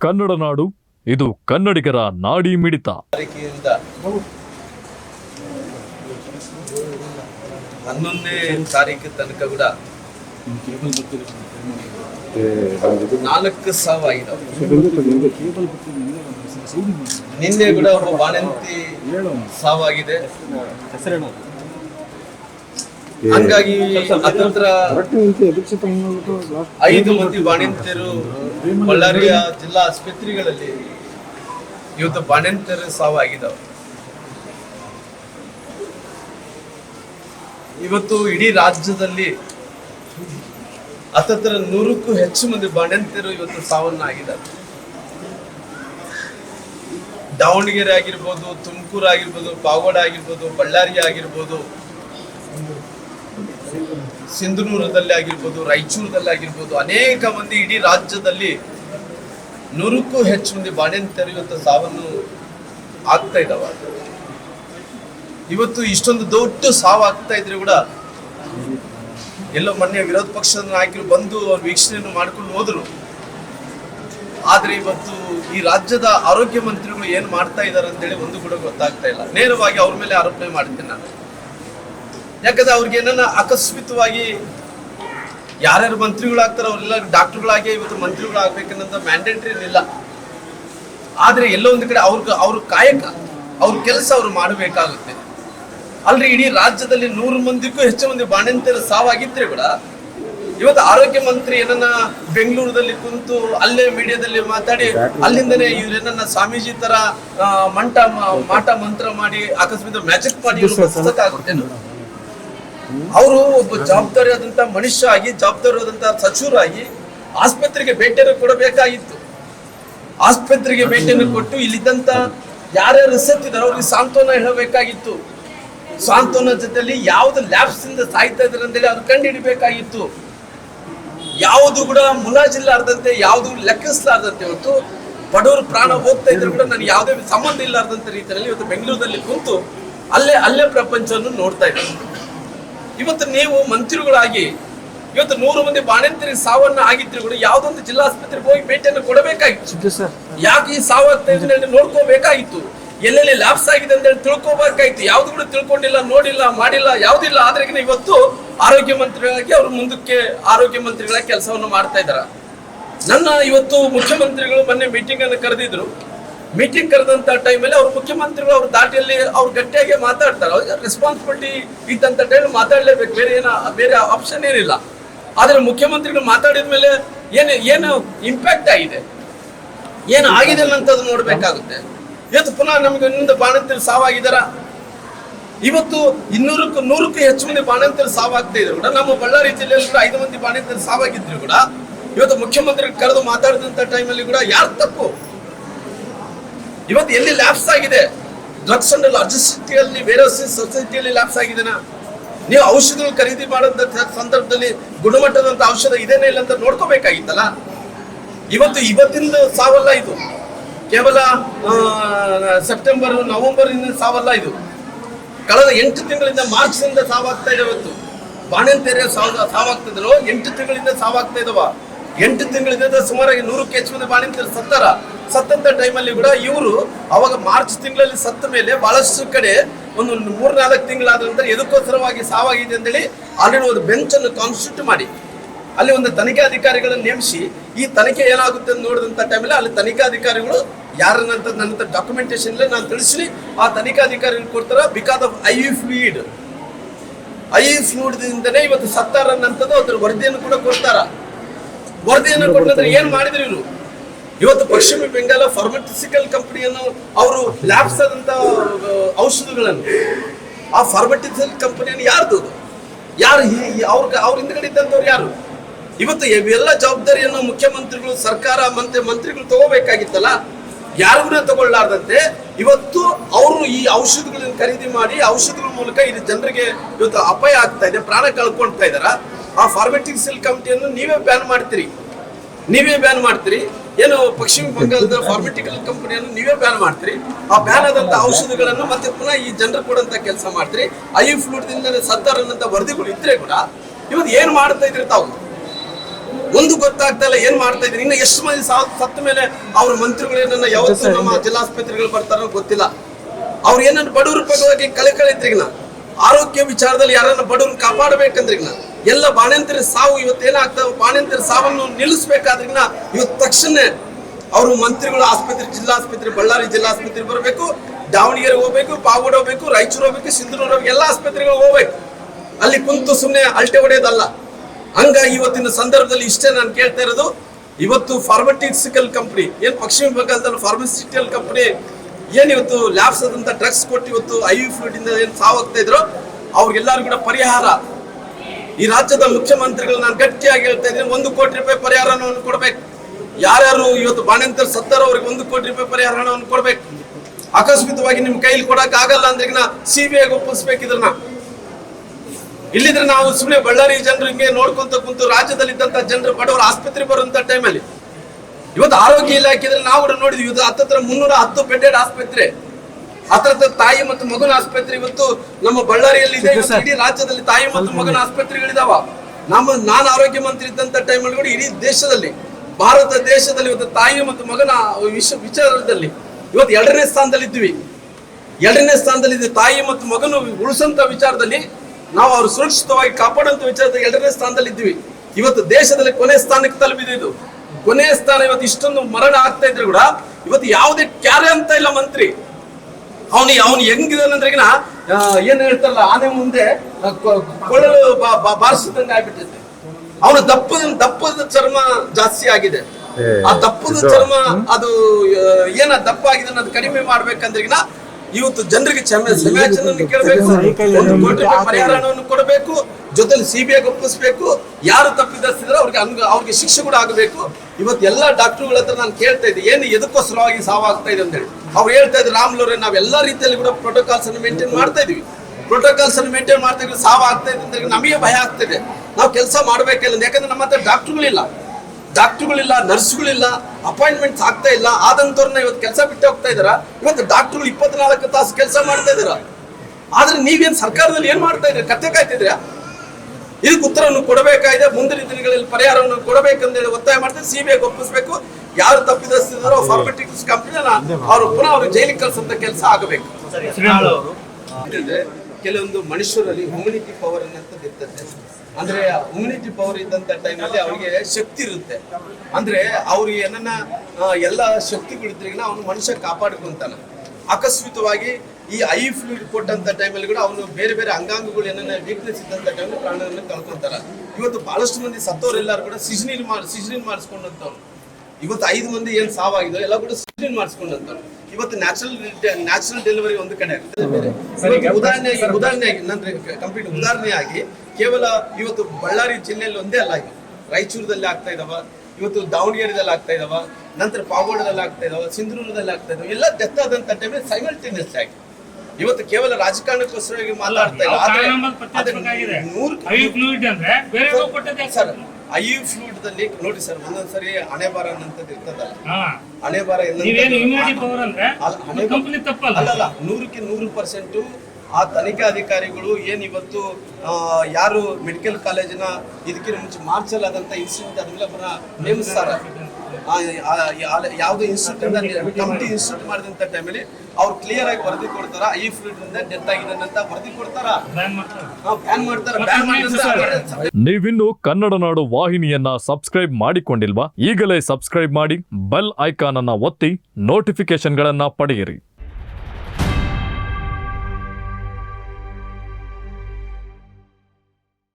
ಕನ್ನಡ ನಾಡು, ಇದು ಕನ್ನಡಿಗರ ನಾಡಿ ಮಿಡಿತ. ಹನ್ನೊಂದೇ ತಾರೀಕು ತನಕ ಕೂಡ ನಾಲ್ಕು ಸಾವಿರ ನಿನ್ನೆ ಕೂಡ ಒಬ್ಬ ಬಾಣಂತಿ ಸಾವಾಗಿದೆ ಹಂಗಾಗಿ ಅತಂತ್ರ ಐದು ಮಂದಿ ಬಾಣಂತಿಯರು ಬಳ್ಳಾರಿಯ ಜಿಲ್ಲಾ ಆಸ್ಪತ್ರೆಗಳಲ್ಲಿ ಇವತ್ತು ಬಾಣಂತಿಯರು ಸಾವಾಗಿದ್ದಾವೆ ಇವತ್ತು ಇಡೀ ರಾಜ್ಯದಲ್ಲಿ ಹತ್ತತ್ರ ನೂರಕ್ಕೂ ಹೆಚ್ಚು ಮಂದಿ ಬಾಣಂತಿಯರು ಇವತ್ತು ಸಾವನ್ನ ಸಾವನ್ನಾಗಿದ್ದಾರೆ. ದಾವಣಗೆರೆ ಆಗಿರ್ಬೋದು ತುಮಕೂರು ಆಗಿರ್ಬೋದು ಪಾವಗಡ ಆಗಿರ್ಬೋದು ಬಳ್ಳಾರಿ ಆಗಿರ್ಬೋದು ಸಿಂಧನೂರದಲ್ಲಿ ಆಗಿರ್ಬೋದು ರಾಯಚೂರದಲ್ಲಿ ಆಗಿರ್ಬೋದು, ಅನೇಕ ಮಂದಿ ಇಡೀ ರಾಜ್ಯದಲ್ಲಿ ನೂರಕ್ಕೂ ಹೆಚ್ಚು ಮಂದಿ ಬಾಣೆನ್ ತೆರೆಯುವಂಥ ಸಾವನ್ನು ಆಗ್ತಾ ಇದ್ದಾವ. ಇವತ್ತು ಇಷ್ಟೊಂದು ದೊಡ್ಡ ಸಾವು ಆಗ್ತಾ ಇದ್ರೆ ಕೂಡ ಎಲ್ಲೋ ಮೊನ್ನೆ ವಿರೋಧ ಪಕ್ಷದ ನಾಯಕರು ಬಂದು ಅವ್ರ ವೀಕ್ಷಣೆಯನ್ನು ಮಾಡ್ಕೊಂಡು ಹೋದ್ರು. ಆದ್ರೆ ಇವತ್ತು ಈ ರಾಜ್ಯದ ಆರೋಗ್ಯ ಮಂತ್ರಿಗಳು ಏನ್ ಮಾಡ್ತಾ ಇದಾರೆ ಅಂತೇಳಿ ಒಂದು ಕೂಡ ಗೊತ್ತಾಗ್ತಾ ಇಲ್ಲ. ನೇರವಾಗಿ ಅವ್ರ ಮೇಲೆ ಆರೋಪಣೆ ಮಾಡ್ತೇನೆ ನಾನು. ಯಾಕಂದ್ರೆ ಅವ್ರಿಗೆ ಏನನ್ನ ಆಕಸ್ಮಿತವಾಗಿ ಯಾರ್ಯಾರು ಮಂತ್ರಿಗಳಾಗ್ತಾರೋ ಅವರೆಲ್ಲ ಡಾಕ್ಟರ್ಗಳಾಗಿ ಇವತ್ತು ಮಂತ್ರಿಗಳಾಗ್ಬೇಕನ್ನೋದು ಮ್ಯಾಂಡೇಟರಿ ಇಲ್ಲ ಆದ್ರೆ ಎಲ್ಲೋ ಒಂದು ಕಡೆ ಅವ್ರಿಗೆ ಅವ್ರ ಕಾಯಕ ಅವ್ರ ಕೆಲಸ ಅವ್ರು ಮಾಡಬೇಕಾಗುತ್ತೆ. ಅಲ್ರಿ ಇಡೀ ರಾಜ್ಯದಲ್ಲಿ ನೂರು ಮಂದಿಗೂ ಹೆಚ್ಚು ಮಂದಿ ಬಾಣಂತಿಯರು ಸಾವಾಗಿದ್ರೆ ಕೂಡ ಇವತ್ತು ಆರೋಗ್ಯ ಮಂತ್ರಿ ಏನನ್ನ ಬೆಂಗಳೂರದಲ್ಲಿ ಕುಂತು ಅಲ್ಲೇ ಮೀಡಿಯಾದಲ್ಲಿ ಮಾತಾಡಿ ಅಲ್ಲಿಂದನೇ ಇವ್ರೇನನ್ನ ಸ್ವಾಮೀಜಿ ತರ ಮಂಟ ಮಾಟ ಮಂತ್ರ ಮಾಡಿ ಅಕಸ್ಮಾತ್ ಮ್ಯಾಜಿಕ್ ಮಾಡಿ ಆಗುತ್ತೆ ಅವರು ಒಬ್ಬ ಜವಾಬ್ದಾರಿಯಾದಂತ ಮನುಷ್ಯ ಆಗಿ ಜವಾಬ್ದಾರಿಯಾದಂತ ಸಚಿವರಾಗಿ ಆಸ್ಪತ್ರೆಗೆ ಭೇಟಿಯನ್ನು ಕೊಡಬೇಕಾಗಿತ್ತು. ಆಸ್ಪತ್ರೆಗೆ ಭೇಟಿಯನ್ನು ಕೊಟ್ಟು ಇಲ್ಲಿದ್ದಂತ ಯಾರ್ಯಾರು ಸತ್ತಿದ್ದಾರೆ ಅವ್ರಿಗೆ ಸಾಂತ್ವನ ಹೇಳಬೇಕಾಗಿತ್ತು. ಸಾಂತ್ವನ ಜೊತೆಲಿ ಯಾವ್ದು ಲ್ಯಾಬ್ಸ್ ಇಂದ ಸಾಯ್ತಾ ಇದಾರೆ ಅಂತೇಳಿ ಅದು ಕಂಡು ಹಿಡಿಬೇಕಾಗಿತ್ತು ಯಾವುದು ಕೂಡ ಮುಲಾಜಿಲ್ಲಾರ್ದಂತೆ, ಯಾವುದು ಲೆಕ್ಕಿಸಲಾರ್ದಂತೆ ಇವತ್ತು ಬಡವರು ಪ್ರಾಣ ಹೋಗ್ತಾ ಇದ್ರು ಕೂಡ ನನಗೆ ಯಾವುದೇ ಸಂಬಂಧ ಇಲ್ಲಾರ್ದಂತ ರೀತಿಯಲ್ಲಿ ಇವತ್ತು ಬೆಂಗಳೂರಲ್ಲಿ ಕುಂತು ಅಲ್ಲೇ ಅಲ್ಲೇ ಪ್ರಪಂಚವನ್ನು ನೋಡ್ತಾ ಇದ್ದಾರೆ. ಇವತ್ತು ನೀವು ಮಂತ್ರಿಗಳಾಗಿ ಇವತ್ತು ನೂರು ಮಂದಿ ಬಾಣಂತಿರಿ ಸಾವನ್ನ ಆಗಿದ್ರು ಕೂಡ ಯಾವ್ದೊಂದು ಜಿಲ್ಲಾ ಆಸ್ಪತ್ರೆಗೆ ಹೋಗಿ ಭೇಟಿಯನ್ನು ಕೊಡಬೇಕಾಗಿತ್ತು. ಯಾಕೆ ಈ ಸಾವನ್ನ ನೋಡ್ಕೋಬೇಕಾಗಿತ್ತು. ಎಲ್ಲೆಲ್ಲಿ ಲ್ಯಾಬ್ಸ್ ಆಗಿದೆ ಅಂತ ಹೇಳಿ ತಿಳ್ಕೊಬೇಕಾಗಿತ್ತು. ಯಾವ್ದು ಕೂಡ ತಿಳ್ಕೊಂಡಿಲ್ಲ ನೋಡಿಲ್ಲ ಮಾಡಿಲ್ಲ ಯಾವ್ದಿಲ್ಲ. ಆದ್ರೆ ಇವತ್ತು ಆರೋಗ್ಯ ಮಂತ್ರಿಗಳಾಗಿ ಅವರು ಮುಂದಕ್ಕೆ ಆರೋಗ್ಯ ಮಂತ್ರಿಗಳ ಕೆಲಸವನ್ನು ಮಾಡ್ತಾ ಇದ್ದಾರೆ ನನ್ನ ಇವತ್ತು ಮುಖ್ಯಮಂತ್ರಿಗಳು ಮೊನ್ನೆ ಮೀಟಿಂಗ್ ಅನ್ನು ಕರೆದಿದ್ರು. ಮೀಟಿಂಗ್ ಕರೆದಂತ ಟೈಮಲ್ಲಿ ಅವ್ರು ಮುಖ್ಯಮಂತ್ರಿಗಳು ಅವ್ರ ದಾಟಿಯಲ್ಲಿ ಅವ್ರು ಗಟ್ಟಿಯಾಗಿ ಮಾತಾಡ್ತಾರೆ. ಅವ್ರಿಗೆ ರೆಸ್ಪಾನ್ಸಿಬಿಲಿಟಿ ಇದ್ದಂತ ಟೈಮ್ ಮಾತಾಡ್ಲೇಬೇಕು. ಬೇರೆ ಏನ, ಬೇರೆ ಆಪ್ಷನ್ ಏನಿಲ್ಲ. ಆದ್ರೆ ಮುಖ್ಯಮಂತ್ರಿಗಳು ಮಾತಾಡಿದ ಮೇಲೆ ಏನು ಏನು ಇಂಪ್ಯಾಕ್ಟ್ ಆಗಿದೆ? ಏನು ಆಗಿದೆ ಅನ್ನೋದು ನೋಡ್ಬೇಕಾಗುತ್ತೆ. ಇವತ್ತು ಪುನಃ ನಮ್ಗೆ ಇನ್ನೊಂದು ಬಾಣಂತಿರು ಸಾವಾಗಿದಾರ? ಇವತ್ತು ಇನ್ನೂರಕ್ಕೂ, ನೂರಕ್ಕೂ ಹೆಚ್ಚು ಮಂದಿ ಬಾಣಂತಿರು ಸಾವಾಗ್ತಾ ಇದ್ರು ಕೂಡ. ನಮ್ಮ ಬಳ್ಳಾರಿ ಜಿಲ್ಲೆಯಲ್ಲಿ ಕೂಡ ಐದು ಮಂದಿ ಬಾಣಂತಿರು ಸಾವಾಗಿದ್ರು ಕೂಡ. ಇವತ್ತು ಮುಖ್ಯಮಂತ್ರಿ ಕರೆದು ಮಾತಾಡಿದಂತ ಟೈಮಲ್ಲಿ ಕೂಡ ಯಾರು ತಪ್ಪು? ಇವತ್ತು ಎಲ್ಲಿ ಲ್ಯಾಪ್ಸ್ ಆಗಿದೆ? ಡ್ರಗ್ಸ್ ಅಂಡ್ ಲಾಜಿಸ್ಟಿಕಲ್ಲಿ ಬೇರೆ ಸೊಸೈಟಿಯಲ್ಲಿ ಲ್ಯಾಪ್ಸ್ ಆಗಿದೆನಾ ನೀವು ಔಷಧಿಗಳು ಖರೀದಿ ಮಾಡಿದ ಸಂದರ್ಭದಲ್ಲಿ ಗುಣಮಟ್ಟದಂತ ಔಷಧ ಇದೇನೇ ಇಲ್ಲ ಅಂತ ನೋಡ್ಕೋಬೇಕಾಗಿತ್ತಲ್ಲ? ಇವತ್ತು ಇವತ್ತಿಂದ ಸಾವಲ್ಲ ಇದು. ಕೇವಲ ಸೆಪ್ಟೆಂಬರ್ ನವೆಂಬರ್ ಸಾವಲ್ಲ ಇದು. ಕಳೆದ ಎಂಟು ತಿಂಗಳಿಂದ ಮಾರ್ಚ್ ಇಂದ ಸಾವಾಗ್ತಾ ಇದೆ ಇವತ್ತು. ಬಾಣಂತೆರೆ ಸಾವ ಸಾವಾಗ್ತಿದ್ರು ಎಂಟು ತಿಂಗಳಿಂದ ಸಾವಾಗ್ತಾ ಇದಾವ. ಎಂಟು ತಿಂಗಳಿಂದ ಸುಮಾರಾಗಿ ನೂರು ಕೆಚ್ ಮಂದಿ ಬಾಣಂತಿಯರು ಸತ್ತಾರ. ಸತ್ತಂತ ಟೈಮಲ್ಲಿ ಕೂಡ ಇವರು ಅವಾಗ ಮಾರ್ಚ್ ತಿಂಗಳಲ್ಲಿ ಸತ್ತ ಮೇಲೆ ಬಹಳಷ್ಟು ಕಡೆ ಒಂದು ಮೂರ್ನಾಲ್ಕು ತಿಂಗಳಾದ ನಂತರ ಎದಕ್ಕೋಸ್ಕರವಾಗಿ ಸಾವಾಗಿದೆ ಅಂತೇಳಿ ಆಲ್ರೆಡಿ ಒಂದು ಬೆಂಚ್ ಅನ್ನು ಕಾನ್ಸ್ಟಿಟ್ಯೂಟ್ ಮಾಡಿ. ಅಲ್ಲಿ ಒಂದು ತನಿಖೆ ಅಧಿಕಾರಿಗಳನ್ನು ನೇಮಿಸಿ, ಈ ತನಿಖೆ ಏನಾಗುತ್ತೆ ಅಂತ ನೋಡಿದಂಥ ಟೈಮಲ್ಲಿ ಅಲ್ಲಿ ತನಿಖಾಧಿಕಾರಿಗಳು ಯಾರನ್ನಂತ ನನ್ನ ಡಾಕ್ಯುಮೆಂಟೇಶನ್ ನಾನು ತಿಳಿಸಿ ಆ ತನಿಖಾಧಿಕಾರಿಗಳು ಕೊಡ್ತಾರ. Because of eye fluid eye ಫ್ಲೂಯಿಡ್ದಿಂದನೇ ಇವತ್ತು ಸತ್ತಾರ ಅನ್ನಂಥದ್ದು ಅದ್ರ ವರದಿಯನ್ನು ಕೂಡ ಕೊಡ್ತಾರ. ವರದಿಯನ್ನು ಕೊಟ್ಟ ಏನ್ ಮಾಡಿದ್ರು ಇವರು? ಇವತ್ತು ಪಶ್ಚಿಮ ಬೆಂಗಾಲ ಫಾರ್ಮಟಿಸಿಕಲ್ ಕಂಪನಿಯನ್ನು ಅವರು ಲ್ಯಾಬ್ಸ್ ಆದಂತ ಔಷಧಗಳನ್ನು. ಆ ಫಾರ್ಮಟಿಸಿಕಲ್ ಕಂಪನಿಯನ್ನು ಯಾರ್ದು? ಯಾರು ಅವ್ರ ಅವ್ರ ಹಿಂದ್ಗಡೆ ಇದ್ದಂಥವ್ರು ಯಾರು? ಇವತ್ತು ಇವೆಲ್ಲ ಜವಾಬ್ದಾರಿಯನ್ನು ಮುಖ್ಯಮಂತ್ರಿಗಳು, ಸರ್ಕಾರ, ಮಂತ್ರಿ, ಮಂತ್ರಿಗಳು ತಗೋಬೇಕಾಗಿತ್ತಲ್ಲ? ಯಾರಿಗೂ ತಗೊಳ್ಳಾರ್ದಂತೆ ಇವತ್ತು ಅವರು ಈ ಔಷಧಿಗಳನ್ನು ಖರೀದಿ ಮಾಡಿ ಔಷಧಿಗಳ ಮೂಲಕ ಇಲ್ಲಿ ಜನರಿಗೆ ಇವತ್ತು ಅಪಾಯ ಆಗ್ತಾ ಇದೆ, ಪ್ರಾಣ ಕಳ್ಕೊಳ್ತಾ ಇದಾರ. ಆ ಫಾರ್ಮೆಟಿಕ್ಸಿಲ್ ಕಮಿಟಿಯನ್ನು ನೀವೇ ಬ್ಯಾನ್ ಮಾಡ್ತೀರಿ. ನೀವೇ ಬ್ಯಾನ್ ಮಾಡ್ತೀರಿ. ಏನು ಪಶ್ಚಿಮ ಬಂಗಾಳದ ಫಾರ್ಮೆಟಿಕಲ್ ಕಂಪನಿಯನ್ನು ನೀವೇ ಬ್ಯಾನ್ ಮಾಡ್ತೀರಿ. ಆ ಬ್ಯಾನ್ ಆದಂತ ಔಷಧಿಗಳನ್ನು ಮತ್ತೆ ಪುನಃ ಈ ಜನರು ಕೊಡಂತ ಕೆಲಸ ಮಾಡ್ತೀರಿ. ಐ ಫ್ಲೂಡ್ದಿಂದ ಸತ್ತಾರ ಅನ್ನಂತ ವರದಿಗಳು ಇದ್ರೆ ಕೂಡ ಇವತ್ತು ಏನ್ ಮಾಡ್ತಾ ಇದ್ರಿ ತಾವು? ಒಂದು ಗೊತ್ತಾಗ್ತಾ ಇಲ್ಲ ಏನ್ ಮಾಡ್ತಾ ಇದ್ರಿ. ಇನ್ನು ಎಷ್ಟು ಮಂದಿ ಸತ್ತ ಮೇಲೆ ಅವ್ರ ಏನನ್ನ ಯಾವತ್ತೂ ನಮ್ಮ ಜಿಲ್ಲಾಸ್ಪತ್ರೆಗಳು ಬರ್ತಾರೋ ಗೊತ್ತಿಲ್ಲ. ಅವ್ರು ಏನನ್ನ ಬಡವ್ರ ಪರವಾಗಿ ಕಳೆ ಇದ್ರಿಗ್ನ ಆರೋಗ್ಯ ವಿಚಾರದಲ್ಲಿ ಯಾರನ್ನ ಬಡವ್ರನ್ನ ಕಾಪಾಡಬೇಕಂದ್ರಿಗ್ನ ಎಲ್ಲ ಬಾಣಂತರ ಸಾವು ಇವತ್ತೇನಾಗ್ತಾವ ಬಾಣಂತರ ಸಾವನ್ನು ನಿಲ್ಲಿಸ್ಬೇಕಾದ್ರಿಂದ ಇವತ್ತು ತಕ್ಷಣ ಅವರು ಮಂತ್ರಿಗಳು, ಆಸ್ಪತ್ರೆ, ಜಿಲ್ಲಾಸ್ಪತ್ರೆ, ಬಳ್ಳಾರಿ ಜಿಲ್ಲಾಸ್ಪತ್ರೆ ಬರಬೇಕು, ದಾವಣಗೆರೆ ಹೋಗ್ಬೇಕು ಪಾವಗಡ ಹೋಗ್ಬೇಕು, ರಾಯಚೂರು ಹೋಗ್ಬೇಕು, ಸಿಂಧನೂರು ಹೋಗ್ಬೇಕು, ಎಲ್ಲ ಆಸ್ಪತ್ರೆಗಳು ಹೋಗ್ಬೇಕು. ಅಲ್ಲಿ ಕುಂತು ಸುಮ್ಮನೆ ಅಲ್ಟೆ ಹೊಡೆಯೋದಲ್ಲ. ಹಂಗ ಇವತ್ತಿನ ಸಂದರ್ಭದಲ್ಲಿ ಇಷ್ಟೇ ನಾನು ಕೇಳ್ತಾ ಇರೋದು, ಇವತ್ತು ಫಾರ್ಮಸ್ಯೂಟಿಕಲ್ ಕಂಪ್ನಿ ಏನ್ ಪಶ್ಚಿಮ ಬಂಗಾಳದಲ್ಲಿ ಫಾರ್ಮಸ್ಯೂಟಿಕಲ್ ಕಂಪ್ನಿ ಏನ್ ಇವತ್ತು ಲ್ಯಾಬ್ಸ್ ಆದಂತ ಡ್ರಗ್ಸ್ ಕೊಟ್ಟು ಇವತ್ತು ಐ ವಿ ಫ್ಲೂಟ್ ಇಂದ ಏನ್ ಸಾವಾಗ್ತಾ ಇದ್ರು ಅವ್ರಿಗೆಲ್ಲರೂ ಕೂಡ ಪರಿಹಾರ ಈ ರಾಜ್ಯದ ಮುಖ್ಯಮಂತ್ರಿಗಳು ನಾನು ಗಟ್ಟಿಯಾಗಿ ಹೇಳ್ತಾ ಇದ್ದೀನಿ, ಒಂದು ಕೋಟಿ ರೂಪಾಯಿ ಪರಿಹಾರ ಹಣವನ್ನು ಕೊಡ್ಬೇಕು. ಯಾರ್ಯಾರು ಇವತ್ತು ಬಾಣಂತರ ಸತ್ತಾರೋ ಅವ್ರಿಗೆ ಒಂದು ಕೋಟಿ ರೂಪಾಯಿ ಪರಿಹಾರ ಹಣವನ್ನು ಕೊಡಬೇಕು. ಆಕಸ್ಮಿಕವಾಗಿ ನಿಮ್ಮ ಕೈಲಿ ಕೊಡಕ್ ಆಗಲ್ಲ ಅಂದ್ರೆ ಸಿ ಬಿ ಐಗೆ ಒಪ್ಪಿಸ್ಬೇಕು ಇದನ್ನ ಇಲ್ಲಿದ್ರೆ ನಾವು ಸುಮ್ಮನೆ ಬಳ್ಳಾರಿ ಜನರು ಹಿಂಗೆ ನೋಡ್ಕೊಂತ ಕುಂತು ರಾಜ್ಯದಲ್ಲಿ ಇದ್ದಂತ ಜನರು ಬಡವರು ಆಸ್ಪತ್ರೆ ಬರುವಂತ ಟೈಮಲ್ಲಿ ಇವತ್ತು ಆರೋಗ್ಯ ಇಲಾಖೆ ಇದ್ರೆ ನಾವು ಕೂಡ ನೋಡಿದ್ವಿ, ಇದು ಹತ್ತತ್ರ ಮುನ್ನೂರ ಹತ್ತು ಬೆಡ್ಡೆಡ್ ಆಸ್ಪತ್ರೆ. ಹತ್ರ ತಾಯಿ ಮತ್ತು ಮಗನ ಆಸ್ಪತ್ರೆ ಇವತ್ತು ನಮ್ಮ ಬಳ್ಳಾರಿಯಲ್ಲಿ ಇದೆ ಇಡೀ ರಾಜ್ಯದಲ್ಲಿ ತಾಯಿ ಮತ್ತು ಮಗನ ಆಸ್ಪತ್ರೆಗಳಿದಾವ. ನಮ್ಮ ನಾನು ಆರೋಗ್ಯ ಮಂತ್ರಿ ಇದ್ದಂತ ಟೈಮಲ್ಲಿ ಕೂಡ ಇಡೀ ದೇಶದಲ್ಲಿ ಭಾರತ ದೇಶದಲ್ಲಿ ಇವತ್ತು ತಾಯಿ ಮತ್ತು ಮಗನ ವಿಶ್ವ ವಿಚಾರದಲ್ಲಿ ಇವತ್ತು ಎರಡನೇ ಸ್ಥಾನದಲ್ಲಿ ಇದ್ವಿ ಎರಡನೇ ಸ್ಥಾನದಲ್ಲಿ ಇದೆ ತಾಯಿ ಮತ್ತು ಮಗನು ಉಳಿಸಂತ ವಿಚಾರದಲ್ಲಿ ನಾವು ಅವ್ರು ಸುರಕ್ಷಿತವಾಗಿ ಕಾಪಾಡುವಂತ ವಿಚಾರದಲ್ಲಿ ಎರಡನೇ ಸ್ಥಾನದಲ್ಲಿ ಇದ್ವಿ ಇವತ್ತು ದೇಶದಲ್ಲಿ ಕೊನೆ ಸ್ಥಾನಕ್ಕೆ ತಲುಪಿದೆ ಇದು. ಕೊನೆಯ ಸ್ಥಾನ ಇವತ್ತು ಇಷ್ಟೊಂದು ಮರಣ ಆಗ್ತಾ ಇದ್ರೆ ಕೂಡ ಇವತ್ತು ಯಾವುದೇ ಕ್ಯಾರೆ ಅಂತ ಇಲ್ಲ ಮಂತ್ರಿ. ಅವನು ಅವನು ಅಂದ್ರೆ ಏನ್ ಹೇಳ್ತಾರಲ್ಲ ಆನೆ ಮುಂದೆ ಕೊಳ್ಳಲು ಕೊ- ಕೊಳಲು ಬಾ- ಬಾ- ಬಾರಿಸಿದಂಗೆ ಆಗ್ಬಿಟ್ಟಿದೆ. ಅವನು ದಪ್ಪದ ದಪ್ಪದ ಚರ್ಮ ಜಾಸ್ತಿ ಆಗಿದೆ. ಆ ದಪ್ಪದ ಚರ್ಮ ಅದು ಏನ ದಪ್ಪ ಆಗಿದೆ ಅನ್ನೋದು ಕಡಿಮೆ ಮಾಡ್ಬೇಕಂದ್ರೆ ಇವತ್ತು ಜನರಿಗೆ ಕ್ಷಮೆ ಕೇಳಬೇಕು ಒಂದು ಕೋಟಿ ಪರಿಹಾರವನ್ನು ಕೊಡಬೇಕು. ಜೊತೆಲಿ ಸಿಬಿಐ ಒಪ್ಪಿಸ್ಬೇಕು. ಯಾರು ತಪ್ಪಿದ್ರೆ ಅವ್ರಿಗೆ ಅನ್ಗ ಅವ್ರಿಗೆ ಶಿಕ್ಷೆ ಕೂಡ ಆಗಬೇಕು. ಇವತ್ತು ಎಲ್ಲಾ ಡಾಕ್ಟರ್ಗಳ ಹತ್ರ ನಾನು ಕೇಳ್ತಾ ಇದ್ದೆ ಏನು ಎದಕ್ಕೋಸ್ಕರವಾಗಿ ಸಾವಾಗ್ತಾ ಇದೆ ಅಂತ ಹೇಳಿ. ಅವ್ರು ಹೇಳ್ತಾ ಇದ್ರು ರಾಮ್ಲವ್ರೆ ನಾವ್ ಎಲ್ಲಾ ರೀತಿಯಲ್ಲಿ ಕೂಡ ಪ್ರೋಟೋಕಾಲ್ಸ್ ಅನ್ನು ಮೇಂಟೈನ್ ಮಾಡ್ತಾ ಇದೀವಿ. ಪ್ರೋಟೋಕಾಲ್ಸ್ ಅನ್ನು ಮೇಂಟೈನ್ ಮಾಡ್ತಾ ಇದ್ರೆ ಸಾವು ಆಗ್ತಾ ಇದೆ ಅಂದ್ರೆ ನಮಗೆ ಭಯ ಆಗ್ತಿದೆ. ನಾವು ಕೆಲಸ ಮಾಡ್ಬೇಕಿಲ್ಲ ಯಾಕಂದ್ರೆ ನಮ್ಮ ಹತ್ರ ಡಾಕ್ಟರ್ಗಳಿಲ್ಲ. ಡಾಕ್ಟರ್ಗಳಿಲ್ಲ, ನರ್ಸ್ಗಳಿಲ್ಲ, ಅಪಾಯಿಂಟ್ಮೆಂಟ್ಸ್ ಆಗ್ತಾ ಇಲ್ಲ. ಆದಂತವ್ರನ್ನ ಇವತ್ತು ಕೆಲಸ ಬಿಟ್ಟು ಹೋಗ್ತಾ ಇದಾರ? ಇವತ್ತು ಡಾಕ್ಟರ್ಗಳು ಇಪ್ಪತ್ನಾಲ್ಕು ತಾಸು ಕೆಲಸ ಮಾಡ್ತಾ ಇದಾರ? ಆದ್ರೆ ನೀವೇನ್ ಸರ್ಕಾರದಲ್ಲಿ ಏನ್ ಮಾಡ್ತಾ ಇದ್ರೆ ಕತ್ತೆ ಕಾಯ್ತಿದ್ರೆ ಇದಕ್ಕೆ ಉತ್ತರವನ್ನು ಕೊಡಬೇಕಾಗಿದೆ, ಮುಂದಿನ ಪರಿಹಾರವನ್ನು ಕೊಡಬೇಕಂದೇಳಿ ಒತ್ತಾಯ ಮಾಡ್ತಾರೆ ಸಿಬಿಐ ಒಪ್ಪಿಸಬೇಕು. ಯಾರು ತಪ್ಪಿದಸ್ತಿದಾರೋ ಫಾರ್ಮೆಟಿಕ್ಸ್ ಕಂಪನಿ ಅವರು ಪುನಃ ಅವರು ಜೈಲಿಗೆ ಕಳಿಸಂತ ಕೆಲಸ ಆಗಬೇಕು. ಕೆಲವೊಂದು ಮನುಷ್ಯರಲ್ಲಿ ಹ್ಯುಮಿನಿಟಿ ಪವರ್ ಅನ್ನಂತದ್ದು ಇರ್ತದೆ. ಅಂದ್ರೆ ಹ್ಯುಮಿನಿಟಿ ಪವರ್ ಇದ್ದಂತ ಟೈಮಲ್ಲಿ ಅವರಿಗೆ ಶಕ್ತಿ ಇರುತ್ತೆ. ಅಂದ್ರೆ ಅವ್ರಿಗೆ ಏನನ್ನ ಎಲ್ಲಾ ಎಲ್ಲ ಶಕ್ತಿಗಳಿದ್ರೆ ಅವನು ಮನುಷ್ಯ ಕಾಪಾಡ್ಕೊಂತಾನ ಆಕಸ್ಮಿತವಾಗಿ ಈ ಐ ಫ್ಲೂಯಿಡ್ ಕೊಟ್ಟಂತ ಟೈಮಲ್ಲಿ ಕೂಡ ಅವನು ಬೇರೆ ಬೇರೆ ಅಂಗಾಂಗಗಳು ಏನನ್ನ ವೀಕ್ನೆಸ್ ಇದ್ದಂತ ಟೈಮಲ್ಲಿ ಪ್ರಾಣವನ್ನು ಕಳ್ಕೊತಾರ. ಇವತ್ತು ಬಹಳಷ್ಟು ಮಂದಿ ಸತ್ತವರೆಲ್ಲರೂ ಕೂಡ ಸಿಜ್ನಿನ್ ಮಾಡಿ ಸಿಜ್ನಿನ್ ಮಾಡಿಸ್ಕೊಂಡಂತವ್ರು ಇವತ್ತು ಐದು ಮಂದಿ ಏನ್ ಸಾವಾಗಿದೆ ಎಲ್ಲ ಕೂಡ ಸಿಜ್ನಿನ್ ಮಾಡಿಸ್ಕೊಂಡಂತವ್ರು ಇವತ್ತು ನ್ಯಾಚುರಲ್ ನ್ಯಾಚುರಲ್ ಡೆಲಿವರಿ ಒಂದು ಕಡೆ. ಉದಾಹರಣೆ ಉದಾಹರಣೆಯಾಗಿ ನಂದ್ರೆ ಕಂಪ್ಲೀಟ್ ಉದಾಹರಣೆಯಾಗಿ ಕೇವಲ ಇವತ್ತು ಬಳ್ಳಾರಿ ಜಿಲ್ಲೆಯಲ್ಲಿ ಒಂದೇ ಅಲ್ಲ ರಾಯಚೂರದಲ್ಲಿ ಆಗ್ತಾ ಇದಾವ ಇವತ್ತು ದಾವಣಗೆರೆದಲ್ಲಿ ಆಗ್ತಾ ಇದಾವ ನಂತರ ಪಾವಗಡದಲ್ಲಿ ಆಗ್ತಾ ಇದಾವ ಸಿಂಧನೂರದಲ್ಲಿ ಆಗ್ತಾ ಇದಾವೆ ಎಲ್ಲ ಡೆತ್ ಆದಂತ ಟೈಮಲ್ಲಿ ಸೈಮಲ್ಟೇನಿಯಸ್ ಆಗಿ. ಇವತ್ತು ಕೇವಲ ರಾಜಕಾರಣಕ್ಕೋಸ್ಕರವಾಗಿ ಮಾತಾಡ್ತಾ ಇಲ್ಲ. ನೂರು ಐ ಫ್ಲೂಟ್ ದಲ್ಲಿ ನೋಡಿ ಸರ್ ಒಂದೊಂದ್ಸರಿ ಹಣೆ ಬಾರ ಅನ್ನಂತದ್ದು ಇರ್ತದಲ್ಲ. ಹಣೆ ಬಾರ ಅಲ್ಲ, ನೂರಕ್ಕೆ ನೂರು ಪರ್ಸೆಂಟ್ ಆ ತನಿಖಾ ಅಧಿಕಾರಿಗಳು ಏನ್ ಇವತ್ತು ಯಾರು ಮೆಡಿಕಲ್ ಕಾಲೇಜಿನ ಇದಕ್ಕಿಂತ ಮುಂಚೆ ಮಾರ್ಚಲ್ ಆದಂತ ಇನ್ಸಿಡೆಂಟ್ ಅದ್ಮೇಲೆ ಪುನಃ ನೇಮಿಸ್ತಾರ. ಯಾವ್ದು ಇನ್ಸ್ಟಿಟ್ಯೂಟ್ ಕಮಿಟಿ ಇನ್ಸ್ಟಿಟ್ಯೂಟ್ ಮಾಡಿದಂತ ಟೈಮಲ್ಲಿ ಅವ್ರು ಕ್ಲಿಯರ್ ಆಗಿ ವರದಿ ಕೊಡ್ತಾರ? ಈ ಫ್ಲೂಡ್ ಇಂದ ಡೆತ್ ಆಗಿದೆ ಅಂತ ವರದಿ ಕೊಡ್ತಾರ? ಬ್ಯಾನ್ ಮಾಡ್ತಾರೆ. ನೀವಿನ್ನು ಕನ್ನಡ ನಾಡು ವಾಹಿನಿಯನ್ನ ಸಬ್ಸ್ಕ್ರೈಬ್ ಮಾಡಿಕೊಂಡಿಲ್ವಾ? ಈಗಲೇ ಸಬ್ಸ್ಕ್ರೈಬ್ ಮಾಡಿ ಬೆಲ್ ಐಕಾನ್ ಅನ್ನ ಒತ್ತಿ ನೋಟಿಫಿಕೇಶನ್ಗಳನ್ನ ಪಡೆಯಿರಿ.